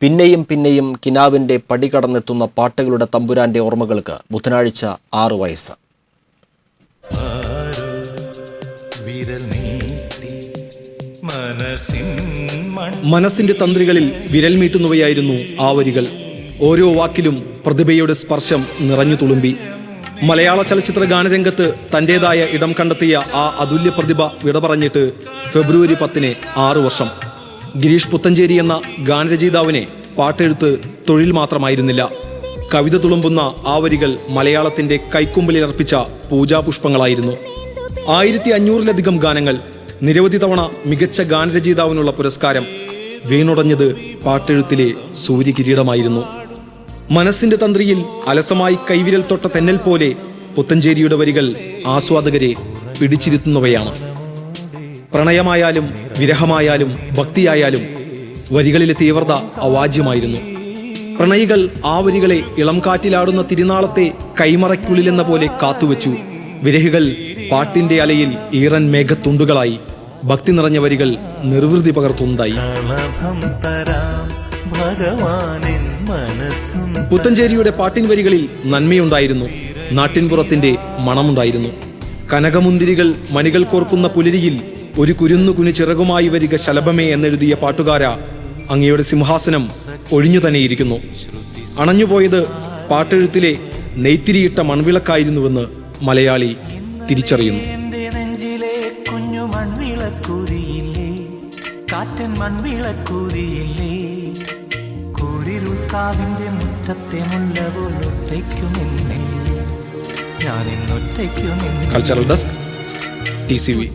പിന്നെയും പിന്നെയും കിനാവിന്റെ പടി കടന്നെത്തുന്ന പാട്ടുകളുടെ തമ്പുരാന്റെ ഓർമ്മകൾക്ക് ബുധനാഴ്ച ആറ് വയസ്സ്. മനസ്സിന്റെ തന്ത്രികളിൽ വിരൽ മീട്ടുന്നവയായിരുന്നു ആ വരികൾ ഓരോ വാക്കിലും പ്രതിഭയുടെ സ്പർശം നിറഞ്ഞു തുളുമ്പി. മലയാള ചലച്ചിത്ര ഗാനരംഗത്ത് തന്റെതായ ഇടം കണ്ടെത്തിയ ആ അതുല്യ പ്രതിഭ വിട പറഞ്ഞിട്ട് ഫെബ്രുവരി പത്തിന് ആറു വർഷം. ഗിരീഷ് പുത്തഞ്ചേരി എന്ന ഗാനരചയിതാവിനെ പാട്ടെഴുത്ത് തൊഴിൽ മാത്രമായിരുന്നില്ല. കവിത തുളുമ്പുന്ന ആ വരികൾ മലയാളത്തിന്റെ കൈക്കുമ്പിലിൽ അർപ്പിച്ച പൂജാപുഷ്പങ്ങളായിരുന്നു. ആയിരത്തി അഞ്ഞൂറിലധികം ഗാനങ്ങൾ നിരവധി തവണ മികച്ച ഗാനരചയിതാവിനുള്ള പുരസ്കാരം വീണുടഞ്ഞത് പാട്ടെഴുത്തിലെ സൂര്യകിരീടമായിരുന്നു. മനസ്സിന്റെ തന്ത്രിയിൽ അലസമായി കൈവിരൽ തൊട്ട തെന്നൽ പോലെ പുത്തഞ്ചേരിയുടെ വരികൾ ആസ്വാദകരെ പിടിച്ചിരുത്തുന്നവയാണ്. പ്രണയമായാലും വിരഹമായാലും ഭക്തിയായാലും വരികളിലെ തീവ്രത അവാജ്യമായിരുന്നു. പ്രണയികൾ ആ വരികളെ ഇളം കാറ്റിലാടുന്ന തിരുനാളത്തെ കൈമറയ്ക്കുള്ളിലെന്ന പോലെ കാത്തുവച്ചു. വിരഹികൾ പാട്ടിന്റെ അലയിൽ ഈറൻ മേഘത്തുണ്ടുകളായി. ഭക്തി നിറഞ്ഞ വരികൾ നിർവൃതി പകർത്തുന്നതായി. പുത്തഞ്ചേരിയുടെ പാട്ടിൻ വരികളിൽ നന്മയുണ്ടായിരുന്നു. നാട്ടിൻപുറത്തിന്റെ മണമുണ്ടായിരുന്നു. കനകമുന്തിരികൾ മണികൾ കോർക്കുന്ന പുലരിയിൽ ഒരു കുരുന്നു കുനി ചിറകുമായി വരിക ശലഭമേ എന്നെഴുതിയ പാട്ടുകാര അങ്ങയുടെ സിംഹാസനം ഒഴിഞ്ഞു തന്നെയിരിക്കുന്നു. അണഞ്ഞുപോയത് പാട്ടെഴുത്തിലെ നെയ്ത്തിരിയിട്ട മൺവിളക്കായിരുന്നുവെന്ന് മലയാളി തിരിച്ചറിയുന്നു. മൺവിളക്കൂതിയില്ലേ? കാറ്റൻ മൺവിളക്കൂതിയില്ലേ? കൂരിരുൾക്കാവിന്റെ മുറ്റത്തെ മുല്ല പോലൊറ്റയ്ക്കുമെന്നിൽ ഞാൻ ഇന്നൊറ്റയ്ക്കുമെന്നിൽ cultural desk T C V